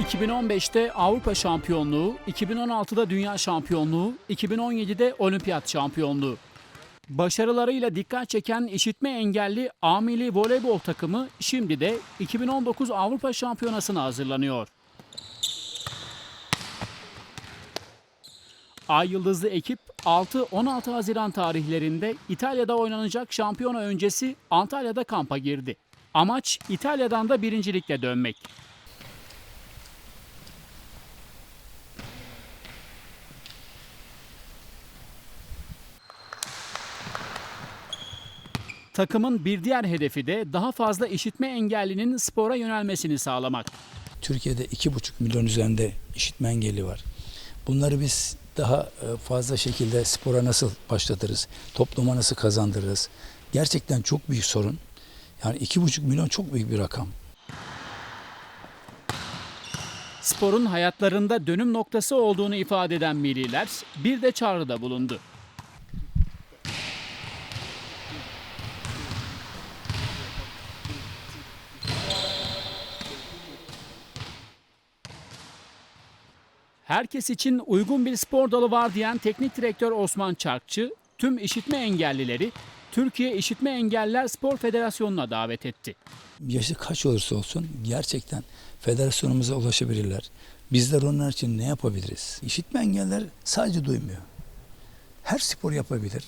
2015'te Avrupa Şampiyonluğu, 2016'da Dünya Şampiyonluğu, 2017'de Olimpiyat Şampiyonluğu. Başarılarıyla dikkat çeken işitme engelli Amili Voleybol takımı şimdi de 2019 Avrupa Şampiyonası'na hazırlanıyor. Ay Yıldızlı ekip 6-16 Haziran tarihlerinde İtalya'da oynanacak şampiyona öncesi Antalya'da kampa girdi. Amaç İtalya'dan da birincilikle dönmek. Takımın bir diğer hedefi de daha fazla işitme engellinin spora yönelmesini sağlamak. Türkiye'de 2,5 milyon üzerinde işitme engelli var. Bunları biz daha e, fazla şekilde spora nasıl başlatırız, topluma nasıl kazandırırız? Gerçekten çok büyük sorun. Yani 2,5 milyon çok büyük bir rakam. Sporun hayatlarında dönüm noktası olduğunu ifade eden milliler bir de çağrıda bulundu. Herkes için uygun bir spor dalı var diyen teknik direktör Osman Çarkçı, tüm işitme engellileri Türkiye İşitme Engelliler Spor Federasyonu'na davet etti. Yaşı kaç olursa olsun gerçekten federasyonumuza ulaşabilirler. Bizler onlar için ne yapabiliriz? İşitme engeller sadece duymuyor. Her spor yapabilir.